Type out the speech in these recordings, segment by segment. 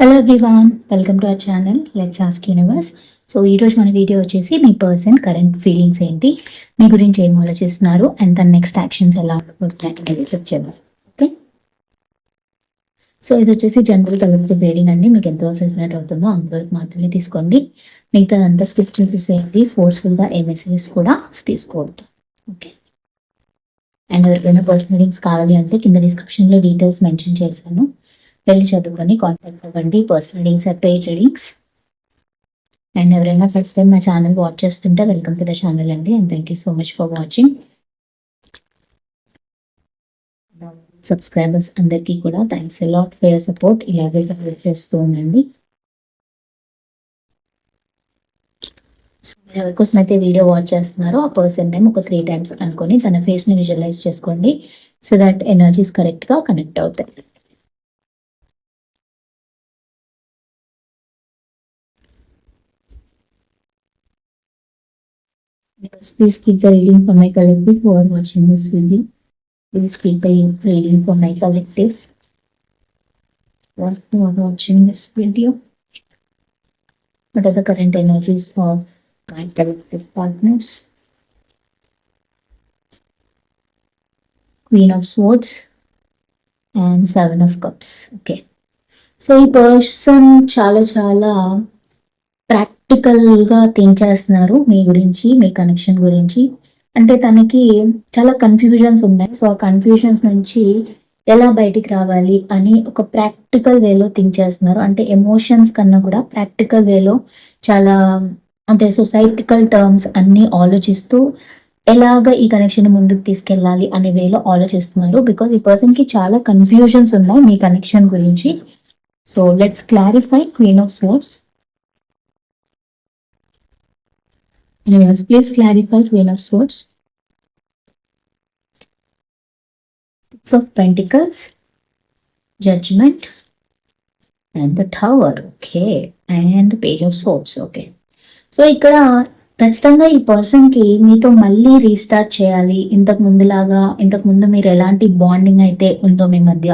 Hello everyone welcome to our channel let's ask universe so ఈరోజు మన video వచ్చేసి మీ person current feelings ఏంటి మీ గురించి ఏం ఆలోచిస్తున్నారు అండ్ దాని నెక్స్ట్ యాక్షన్స్ ఎలా ఉండబోతున్నాయి చెప్తాను ఓకే సో ఇది వచ్చేసి జనరల్ కలెక్టివ్ రీడింగ్ అండి. మీకు ఎంతవరకు రెసినేట్ అవుతుందో అంతవరకు మాత్రమే తీసుకోండి. మిగతాదంతా స్కిప్ చేసేసేయండి ఫోర్స్ఫుల్గా ఏ మెసేజెస్ కూడా తీసుకోవద్దు. ఓకే అండ్ ఎవరికైనా పర్సనల్ లింక్స్ కావాలి అంటే కింద డిస్క్రిప్షన్లో డీటెయిల్స్ మెన్షన్ చేశాను. వెళ్ళి చదువుకొని కాంటాక్ట్ అవ్వండి personal links or paid readings and ఎవరైనా ఫస్ట్ టైం నా ఛానల్ వాచ్ చేస్తుంటే వెల్కమ్ టు ద ఛానల్ అండి. And thank you so much for watching subscribers అందరికీ కూడా thanks lot for your support ఇలాగే సపోర్ట్ చేస్తూ ఉండండి. మీరు ఎవరికోసం అయితే వీడియో వాచ్ చేస్తున్నారో ఆ పర్సన్ నేమ్ ఒక త్రీ టైమ్స్ అనుకొని తన ఫేస్ని విజువలైజ్ చేసుకోండి. సో దట్ ఎనర్జీస్ కరెక్ట్గా కనెక్ట్ అవుతాయి. please keep the reading for my collective who are watching this video. Please keep the reading for my collective. Once you are watching this video, what are the current energies of my collective partners? Queen of Swords and Seven of Cups. Okay. So ఈ person చాలా చాలా ప్రాక్టికల్గా think చేస్తున్నారు మీ గురించి మీ connection గురించి. అంటే తనకి చాలా కన్ఫ్యూజన్స్ ఉన్నాయి. సో ఆ కన్ఫ్యూజన్స్ నుంచి ఎలా బయటికి రావాలి అని ఒక ప్రాక్టికల్ వేలో థింక్ చేస్తున్నారు. అంటే ఎమోషన్స్ కన్నా కూడా ప్రాక్టికల్ వేలో చాలా అంటే సొసైటికల్ టర్మ్స్ అన్ని ఆలోచిస్తూ ఎలాగ ఈ కనెక్షన్ ముందుకు తీసుకెళ్ళాలి అనే వేలో ఆలోచిస్తున్నారు. బికాజ్ ఈ పర్సన్కి చాలా కన్ఫ్యూజన్స్ ఉన్నాయి మీ కనెక్షన్ గురించి. So let's clarify queen of swords Yes, please clarify Queen of Swords. Six of Pentacles, Judgment, and the Tower. Okay, and the Page of Swords. Okay. So ఇక్కడ ఖచ్చితంగా ఈ పర్సన్కి మీతో మళ్ళీ రీస్టార్ట్ చేయాలి. ఇంతకు ముందులాగా ఇంతకు ముందు మీరు ఎలాంటి బాండింగ్ అయితే ఉందో మీ మధ్య.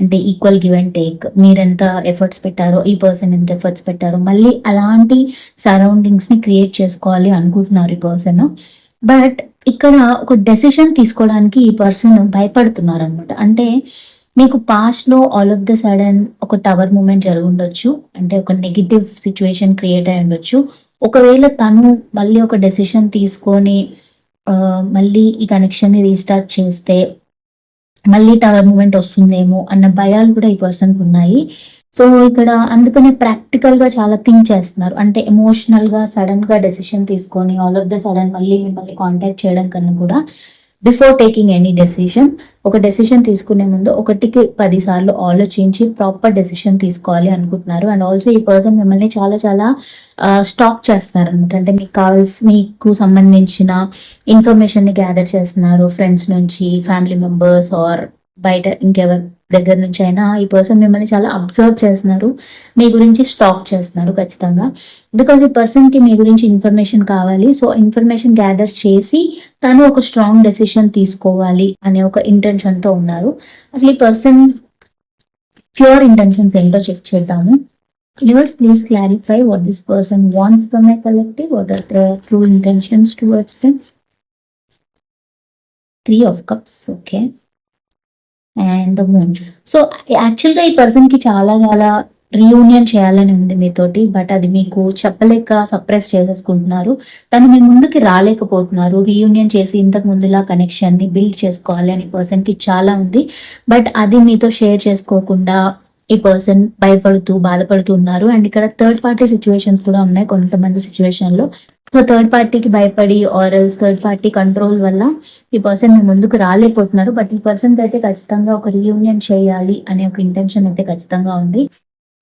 అంటే ఈక్వల్ గివ్ అండ్ టేక్ మీరు ఎంత ఎఫర్ట్స్ పెట్టారో ఈ పర్సన్ ఎంత ఎఫర్ట్స్ పెట్టారో మళ్ళీ అలాంటి సరౌండింగ్స్ని క్రియేట్ చేసుకోవాలి అనుకుంటున్నారు ఈ పర్సన్ బట్ ఇక్కడ ఒక డెసిషన్ తీసుకోవడానికి ఈ పర్సన్ భయపడుతున్నారు అనమాట అంటే మీకు పాస్ట్లో ఆల్ ఆఫ్ ద సడన్ ఒక టవర్ మూమెంట్ జరుగుండొచ్చు. అంటే ఒక నెగిటివ్ సిచ్యువేషన్ క్రియేట్ అయి ఉండొచ్చు ఒకవేళ తను మళ్ళీ ఒక డెసిషన్ తీసుకొని మళ్ళీ ఈ కనెక్షన్ని రీస్టార్ట్ చేస్తే మళ్ళీ టవర్ మూమెంట్ వస్తుందేమో అన్న భయాలు కూడా ఈ పర్సన్కి ఉన్నాయి. సో ఇక్కడ అందుకనే ప్రాక్టికల్గా చాలా థింక్ చేస్తున్నారు. అంటే ఎమోషనల్గా డెసిషన్ తీసుకొని ఆల్ ఆఫ్ ద సడన్ మళ్ళీ మిమ్మల్ని కాంటాక్ట్ చేయడం కన్నా కూడా బిఫోర్ టేకింగ్ ఎనీ డెసిషన్ ఒక డెసిషన్ తీసుకునే ముందు ఒకటికి పది సార్లు ఆలోచించి ప్రాపర్ డెసిషన్ తీసుకోవాలి అనుకుంటున్నారు. అండ్ ఆల్సో ఈ పర్సన్ మిమ్మల్ని చాలా చాలా స్టాక్ చేస్తున్నారు అనమాట అంటే మీకు కావాల్సి మీకు సంబంధించిన ఇన్ఫర్మేషన్ని గ్యాదర్ చేస్తున్నారు ఫ్రెండ్స్ నుంచి ఫ్యామిలీ మెంబర్స్ ఆర్ బయట ఇంకెవరి దగ్గర నుంచి అయినా ఈ పర్సన్ మిమ్మల్ని చాలా అబ్జర్వ్ చేస్తున్నారు. మీ గురించి స్టాక్ చేస్తున్నారు ఖచ్చితంగా. బికాజ్ ఈ పర్సన్కి మీ గురించి ఇన్ఫర్మేషన్ కావాలి. సో ఇన్ఫర్మేషన్ గ్యాదర్ చేసి తను ఒక స్ట్రాంగ్ డెసిషన్ తీసుకోవాలి అనే ఒక ఇంటెన్షన్తో ఉన్నారు. అసలు ఈ పర్సన్ ప్యూర్ ఇంటెన్షన్స్ ఏంటో చెక్ చేద్దాము. Universe please clarify what this person wants from my collective what are the true intentions towards them three of cups okay and the moon so యాక్చువల్గా ఈ పర్సన్కి చాలా చాలా రీయూనియన్ చేయాలని ఉంది మీతోటి బట్ అది మీకు చెప్పలేక సప్రెస్ చేసేసుకుంటున్నారు. తను మీ ముందుకి రాలేకపోతున్నారు. రీయూనియన్ చేసి ఇంతకు ముందులా కనెక్షన్ని బిల్డ్ చేసుకోవాలి అని పర్సన్కి చాలా ఉంది. బట్ అది మీతో షేర్ చేసుకోకుండా ఈ పర్సన్ భయపడుతూ బాధపడుతూ ఉన్నారు. అండ్ ఇక్కడ థర్డ్ పార్టీ సిచ్యువేషన్స్ కూడా ఉన్నాయి కొంతమంది సిచ్యువేషన్లో. సో థర్డ్ పార్టీకి భయపడి ఆరల్స్ థర్డ్ పార్టీ కంట్రోల్ వల్ల ఈ పర్సన్ మీ ముందుకు రాలేకపోతున్నారు. బట్ ఈ పర్సన్ అయితే ఖచ్చితంగా ఒక రీయూనియన్ చేయాలి అనే ఒక ఇంటెన్షన్ అయితే ఖచ్చితంగా ఉంది.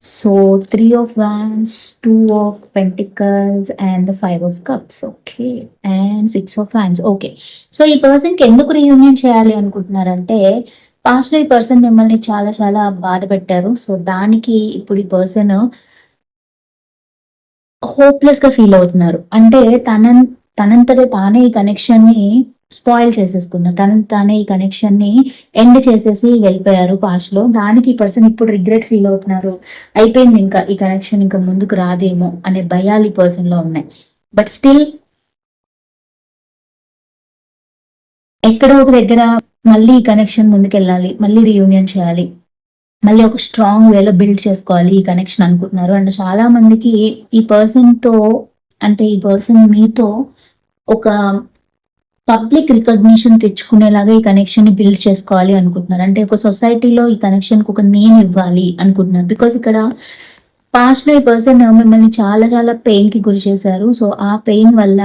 So three of wands two of pentacles and the five of cups okay and six of fans okay so ఈ పర్సన్కి ఎందుకు రీయూనియన్ చేయాలి అనుకుంటున్నారంటే పాస్ట్లో ఈ పర్సన్ మిమ్మల్ని చాలా చాలా బాధ పెట్టారు. సో దానికి ఇప్పుడు ఈ పర్సన్ హోప్లెస్గా ఫీల్ అవుతున్నారు. అంటే తన తనంతట తానే ఈ కనెక్షన్ని స్పాయిల్ చేసేసుకున్నారు. తన తానే ఈ కనెక్షన్ని ఎండ్ చేసేసి వెళ్ళిపోయారు పాస్ట్లో. దానికి ఈ పర్సన్ ఇప్పుడు రిగ్రెట్ ఫీల్ అవుతున్నారు. అయిపోయింది ఇంకా ఈ కనెక్షన్ ఇంకా ముందుకు రాదేమో అనే భయాలు ఈ పర్సన్లో ఉన్నాయి. బట్ స్టిల్ ఎక్కడో ఒక దగ్గర మళ్ళీ ఈ కనెక్షన్ ముందుకెళ్ళాలి. మళ్ళీ రీయూనియన్ చేయాలి. మళ్ళీ ఒక స్ట్రాంగ్ వేలో బిల్డ్ చేసుకోవాలి ఈ కనెక్షన్ అనుకుంటున్నారు. అండ్ చాలా మందికి ఈ పర్సన్తో అంటే ఈ పర్సన్ మీతో ఒక పబ్లిక్ రికగ్నిషన్ తెచ్చుకునేలాగా ఈ కనెక్షన్ని బిల్డ్ చేసుకోవాలి అనుకుంటున్నారు. అంటే ఒక సొసైటీలో ఈ కనెక్షన్కి ఒక నేమ్ ఇవ్వాలి అనుకుంటున్నారు. బికాస్ ఇక్కడ పాస్ట్లో ఈ పర్సన్ మిమ్మల్ని చాలా చాలా పెయిన్కి గురి చేశారు. సో ఆ పెయిన్ వల్ల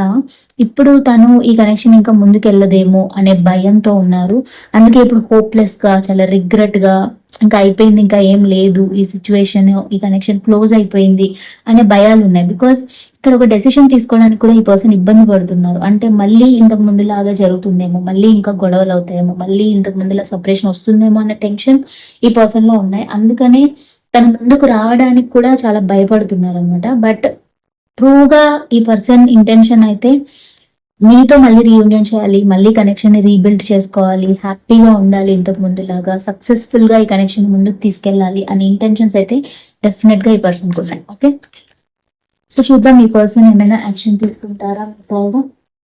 ఇప్పుడు తను ఈ కనెక్షన్ ఇంకా ముందుకెళ్ళదేమో అనే భయంతో ఉన్నారు. అందుకే ఇప్పుడు హోప్లెస్గా చాలా రిగ్రెట్గా ఇంకా అయిపోయింది ఇంకా ఏం లేదు. ఈ సిచ్యువేషన్ ఈ కనెక్షన్ క్లోజ్ అయిపోయింది అనే భయాలు ఉన్నాయి. బికాస్ ఇక్కడ ఒక డెసిషన్ తీసుకోవడానికి కూడా ఈ పర్సన్ ఇబ్బంది పడుతున్నారు. అంటే మళ్ళీ ఇంతకు ముందులాగా జరుగుతుందేమో మళ్ళీ ఇంకా గొడవలు అవుతాయేమో మళ్ళీ ఇంతకు ముందులా సపరేషన్ వస్తుందేమో అనే టెన్షన్ ఈ పర్సన్లో ఉన్నాయి. అందుకనే తన ముందుకు రావడానికి కూడా చాలా భయపడుతున్నారు అనమాట బట్ ట్రూగా ఈ పర్సన్ ఇంటెన్షన్ అయితే మీతో మళ్ళీ రీయూనియన్ చేయాలి మళ్ళీ కనెక్షన్ని రీబిల్డ్ చేసుకోవాలి హ్యాపీగా ఉండాలి ఇంతకు ముందులాగా సక్సెస్ఫుల్గా ఈ కనెక్షన్ ముందుకు తీసుకెళ్ళాలి అనే ఇంటెన్షన్స్ అయితే డెఫినెట్గా ఈ పర్సన్ ఉన్నాయి. ఓకే సో చూద్దాం ఈ పర్సన్ ఏమైనా యాక్షన్ తీసుకుంటారా?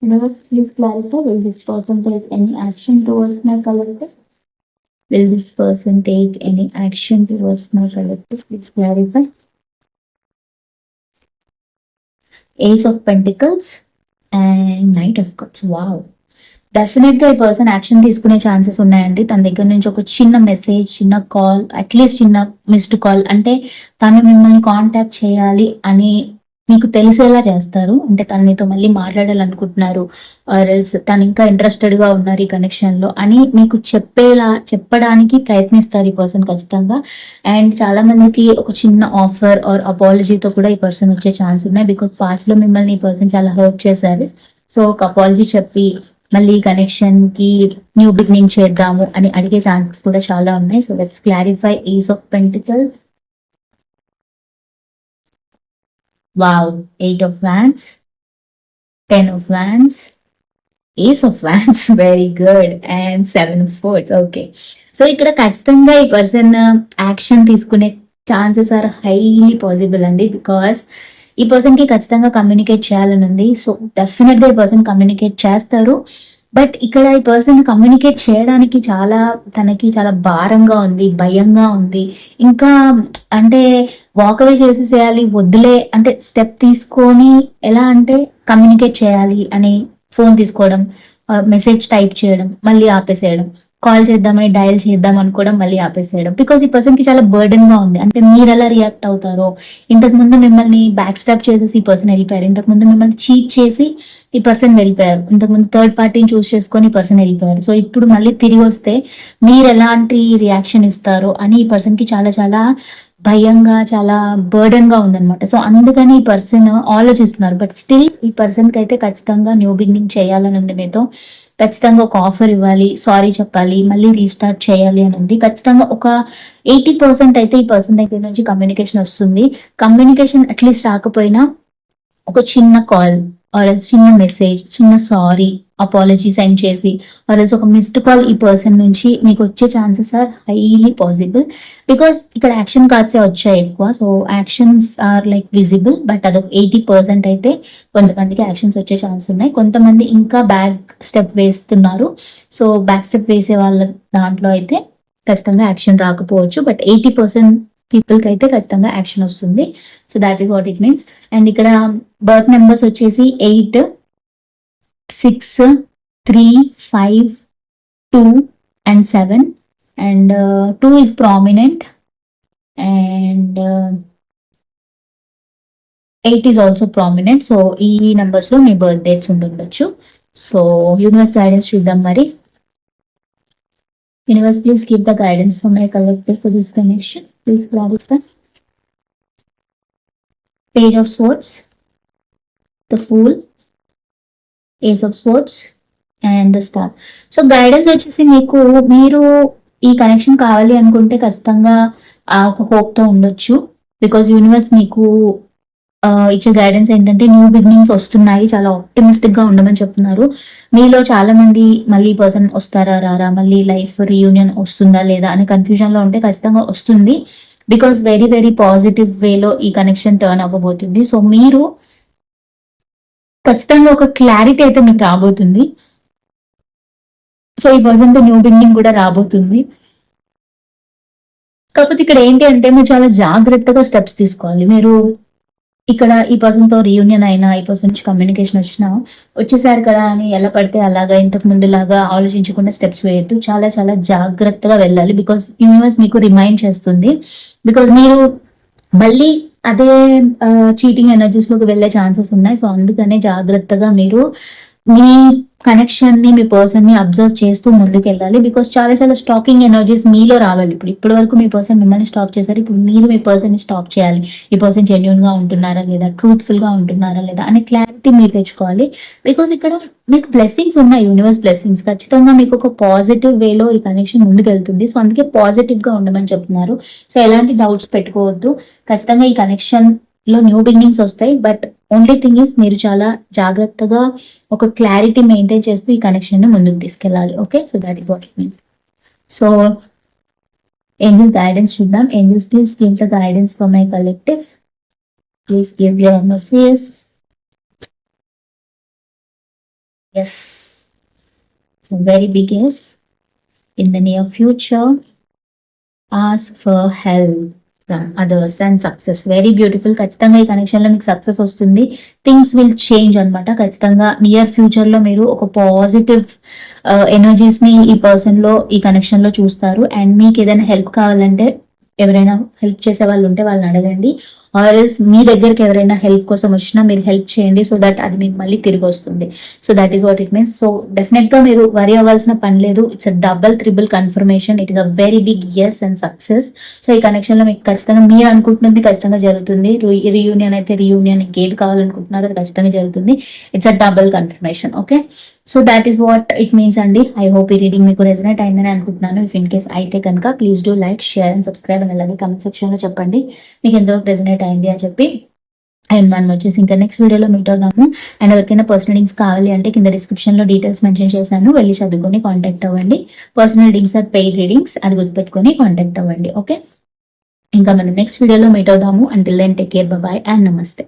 Universe please clarify will this person take any action towards my collective Will this person take any action towards my collective? Please clarify Ace of pentacles and knight of Cups. Wow డెఫినెట్గా ఈ person action తీసుకునే chances ఉన్నాయండి తన దగ్గర నుంచి ఒక చిన్న message చిన్న కాల్ అట్లీస్ట్ చిన్న మిస్డ్ కాల్ అంటే తను మిమ్మల్ని కాంటాక్ట్ చేయాలి అని మీకు తెలిసేలా చేస్తారు. అంటే తను మీతో మళ్ళీ మాట్లాడాలనుకుంటున్నారు. ఎల్స్ తను ఇంకా ఇంట్రెస్టెడ్గా ఉన్నారు ఈ కనెక్షన్లో అని మీకు చెప్పేలా చెప్పడానికి ప్రయత్నిస్తారు ఈ పర్సన్ ఖచ్చితంగా. అండ్ చాలా మందికి ఒక చిన్న ఆఫర్ ఆర్ అపాలజీతో కూడా ఈ పర్సన్ వచ్చే ఛాన్స్ ఉన్నాయి. బికాస్ పార్ట్లో మిమ్మల్ని ఈ పర్సన్ చాలా హర్ట్ చేశారు. సో ఒక అపాలజీ చెప్పి మళ్ళీ కనెక్షన్కి న్యూ బిగినింగ్ చేద్దాము అని అడిగే ఛాన్సెస్ కూడా చాలా ఉన్నాయి. So let's clarify ace of pentacles wow eight of wands ten of wands ace of wands very good and seven of swords okay so ఇక్కడ ఖచ్చితంగా ఈ పర్సన్ యాక్షన్ uh, తీసుకునే ఛాన్సెస్ ఆర్ హైలీ పాసిబుల్ అండి because ఈ పర్సన్కి ఖచ్చితంగా communicate చేయాలని ఉంది. సో డెఫినెట్గా ఈ పర్సన్ కమ్యూనికేట్ చేస్తారు బట్ ఇక్కడ ఈ పర్సన్ కమ్యూనికేట్ చేయడానికి చాలా తనకి చాలా భారంగా ఉంది భయంగా ఉంది. ఇంకా అంటే వాక్ అవే చేసేసేయాలి వద్దులే అంటే స్టెప్ తీసుకొని ఎలా అంటే కమ్యూనికేట్ చేయాలి అని ఫోన్ తీసుకోవడం మెసేజ్ టైప్ చేయడం మళ్ళీ ఆపేసేయడం. కాల్ చేద్దామని డయల్ చేద్దాం అనుకోవడం మళ్ళీ ఆపేసేయడం. బికాస్ ఈ పర్సన్కి చాలా బర్డెన్గా ఉంది. అంటే మీరు ఎలా రియాక్ట్ అవుతారో. ఇంతకు ముందు మిమ్మల్ని బ్యాక్ స్టాప్ చేసేసి ఈ పర్సన్ వెళ్ళిపోయారు. ఇంతకు ముందు మిమ్మల్ని చీట్ చేసి ఈ పర్సన్ వెళ్ళిపోయారు. ఇంతకు ముందు థర్డ్ పార్టీని చూస్ చేసుకొని ఈ పర్సన్ వెళ్ళిపోయారు. సో ఇప్పుడు మళ్ళీ తిరిగి వస్తే మీరు ఎలాంటి రియాక్షన్ ఇస్తారో అని ఈ పర్సన్కి చాలా చాలా భయంగా చాలా బర్డెన్గా ఉందన్నమాట. సో అందుకని ఈ పర్సన్ ఆలోచిస్తున్నారు. బట్ స్టిల్ ఈ పర్సన్కి అయితే ఖచ్చితంగా న్యూ బిగినింగ్ చేయాలని ఉంది మీతో. ఖచ్చితంగా ఒక ఆఫర్ ఇవ్వాలి సారీ చెప్పాలి మళ్ళీ రీస్టార్ట్ చేయాలి అని ఉంది. ఖచ్చితంగా ఒక ఎయిటీ పర్సెంట్ అయితే ఈ పర్సన్ దగ్గర నుంచి కమ్యూనికేషన్ వస్తుంది. కమ్యూనికేషన్ అట్లీస్ట్ రాకపోయినా ఒక చిన్న కాల్ ఆర్ఎల్స్ చిన్న మెసేజ్ చిన్న సారీ అపాలజీ సెండ్ చేసి ఆర్ఎల్స్ ఒక మిస్డ్ కాల్ ఈ పర్సన్ నుంచి మీకు వచ్చే chances are highly possible because ఇక్కడ యాక్షన్ కార్డ్సే వచ్చాయి ఎక్కువ. So actions are like visible but అదొక ఎయిటీ పర్సెంట్ అయితే కొంతమందికి యాక్షన్స్ వచ్చే ఛాన్స్ ఉన్నాయి. కొంతమంది ఇంకా బ్యాక్ స్టెప్ వేస్తున్నారు. సో బ్యాక్ స్టెప్ వేసే వాళ్ళ దాంట్లో అయితే ఖచ్చితంగా యాక్షన్ రాకపోవచ్చు బట్ ఎయిటీ పర్సెంట్ పీపుల్కి అయితే ఖచ్చితంగా యాక్షన్ వస్తుంది. So that is what it means and ఇక్కడ బర్త్ నెంబర్స్ వచ్చేసి eight six three five two and seven. And uh, two is prominent and uh, eight is also prominent so ఈ నెంబర్స్లో మీ birth dates ఉండుండొచ్చు. So universe guidance చూద్దాం మరి. Universe please keep the guidance for my collective for this connection please clarify. Page of swords. The fool. Ace of swords and the star so guidance వచ్చేసి మీకు మీరు ఈ connection కావాలి అనుకుంటే ఖచ్చితంగా ఆ ఒక హోప్తో ఉండొచ్చు. బికాజ్ యూనివర్స్ మీకు ఇచ్చే గైడెన్స్ ఏంటంటే న్యూ బిగినింగ్స్ వస్తున్నాయి చాలా ఆప్టిమిస్టిక్గా ఉండమని చెప్తున్నారు. మీలో చాలా మంది మళ్ళీ పర్సన్ వస్తారా రారా? మళ్ళీ లైఫ్ రీయూనియన్ వస్తుందా లేదా అనే కన్ఫ్యూజన్లో ఉంటే ఖచ్చితంగా వస్తుంది. బికాస్ వెరీ వెరీ పాజిటివ్ వేలో ఈ కనెక్షన్ టర్న్ అవ్వబోతుంది. సో మీరు ఖచ్చితంగా ఒక క్లారిటీ అయితే మీకు రాబోతుంది. సో ఈ పర్సన్తో న్యూ బిగినింగ్ కూడా రాబోతుంది. కాకపోతే ఇక్కడ ఏంటి అంటే మీరు చాలా జాగ్రత్తగా స్టెప్స్ తీసుకోవాలి. మీరు ఇక్కడ ఈ పర్సన్తో రీయూనియన్ అయినా ఈ పర్సన్ నుంచి కమ్యూనికేషన్ వచ్చినా వచ్చేసారు కదా అని ఎలా పడితే అలాగా ఇంతకు ముందు లాగా ఆలోచించకుండా స్టెప్స్ వేయొద్దు. చాలా చాలా జాగ్రత్తగా వెళ్ళాలి. బికాస్ యూనివర్స్ మీకు రిమైండ్ చేస్తుంది. బికాస్ మీరు మళ్ళీ అదే చీటింగ్ ఎనర్జీస్లోకి వెళ్ళే ఛాన్సెస్ ఉన్నాయి. సో అందుకనే జాగ్రత్తగా మీరు మీ కనెక్షన్ని మీ పర్సన్ని అబ్జర్వ్ చేస్తూ ముందుకు వెళ్ళాలి బికాస్ చాలా చాలా స్టాకింగ్ ఎనర్జీస్ మీలో రావాలి. ఇప్పుడు ఇప్పటి వరకు మీ పర్సన్ మిమ్మల్ని స్టాప్ చేశారు. ఇప్పుడు మీరు మీ పర్సన్ని స్టాప్ చేయాలి. ఈ పర్సన్ జెన్యున్గా ఉంటున్నారా లేదా ట్రూత్ఫుల్గా ఉంటున్నారా లేదా అనే క్లారిటీ మీరు తెచ్చుకోవాలి. బికాస్ ఇక్కడ మీకు బ్లెస్సింగ్స్ ఉన్నాయి. యూనివర్స్ బ్లెస్సింగ్స్ ఖచ్చితంగా మీకు ఒక పాజిటివ్ వేలో ఈ కనెక్షన్ ముందుకు వెళ్తుంది సో అందుకే పాజిటివ్గా ఉండమని చెప్తున్నారు. సో ఎలాంటి డౌట్స్ పెట్టుకోవద్దు. ఖచ్చితంగా ఈ కనెక్షన్ లో న్యూ బిగినింగ్స్ వస్తాయి బట్ ఓన్లీ థింగ్ ఇస్ మీరు చాలా జాగ్రత్తగా ఒక క్లారిటీ మెయింటైన్ చేస్తూ ఈ కనెక్షన్ ముందుకు తీసుకెళ్ళాలి. Okay so that is what it means so angel guidance చూద్దాం. Angels please give the guidance for my collective please give your message yes very big yes in the near future ask for help from others and success very beautiful ఖచ్చితంగా ఈ కనెక్షన్లో మీకు success వస్తుంది. Things will change అన్నమాట. ఖచ్చితంగా near ఫ్యూచర్లో మీరు ఒక పాజిటివ్ ఎనర్జీస్ uh, ని ఈ పర్సన్లో ఈ కనెక్షన్లో చూస్తారు. అండ్ మీకు ఏదైనా హెల్ప్ కావాలంటే ఎవరైనా హెల్ప్ చేసే వాళ్ళు ఉంటే వాళ్ళని అడగండి. ఆర్ ఎల్స్ మీ దగ్గరికి ఎవరైనా హెల్ప్ కోసం వచ్చినా మీరు హెల్ప్ చేయండి సో దట్ అది మీకు మళ్ళీ తిరిగి వస్తుంది. So that is what it means so డెఫినెట్గా మీరు వరి అవ్వాల్సిన పని లేదు. It's a double triple confirmation it is a very big yes and success so ఈ కనెక్షన్లో మీకు ఖచ్చితంగా మీరు అనుకుంటున్నది ఖచ్చితంగా జరుగుతుంది. రీయూనియన్ అయితే రీయూనియన్ ఇంకేది కావాలనుకుంటున్నారో అది ఖచ్చితంగా జరుగుతుంది. It's a double confirmation okay so that is what it means అండి. ఐ హోప్ ఈ రీడింగ్ మీకు రెజనేట్ అయిందని అనుకుంటున్నాను. ఇఫ్ ఇన్ కేస్ అయితే కనుక please do like share and subscribe అని అలాగే కమెంట్ సెక్షన్లో చెప్పండి. మీకు ఎంతవరకు రెజనేట్ అయింది అని చెప్పి అండ్ మనం వచ్చేసి ఇంకా నెక్స్ట్ వీడియోలో మీట్ అవుదాము. అండ్ ఎవరికైనా పర్సనల్ డింగ్స్ కావాలి అంటే కింద డిస్క్రిప్షన్లో డీటెయిల్స్ మెన్షన్ చేశాను. వెళ్ళి చదువుకొని కాంటాక్ట్ అవ్వండి. పర్సనల్ డింగ్స్ ఆర్ పెయిడ్ రీడింగ్స్ అది గుర్తుపెట్టుకొని కాంటాక్ట్ అవ్వండి. ఓకే ఇంకా మనం నెక్స్ట్ వీడియోలో మీట్ అవుదాము. Until then take care bye and నమస్తే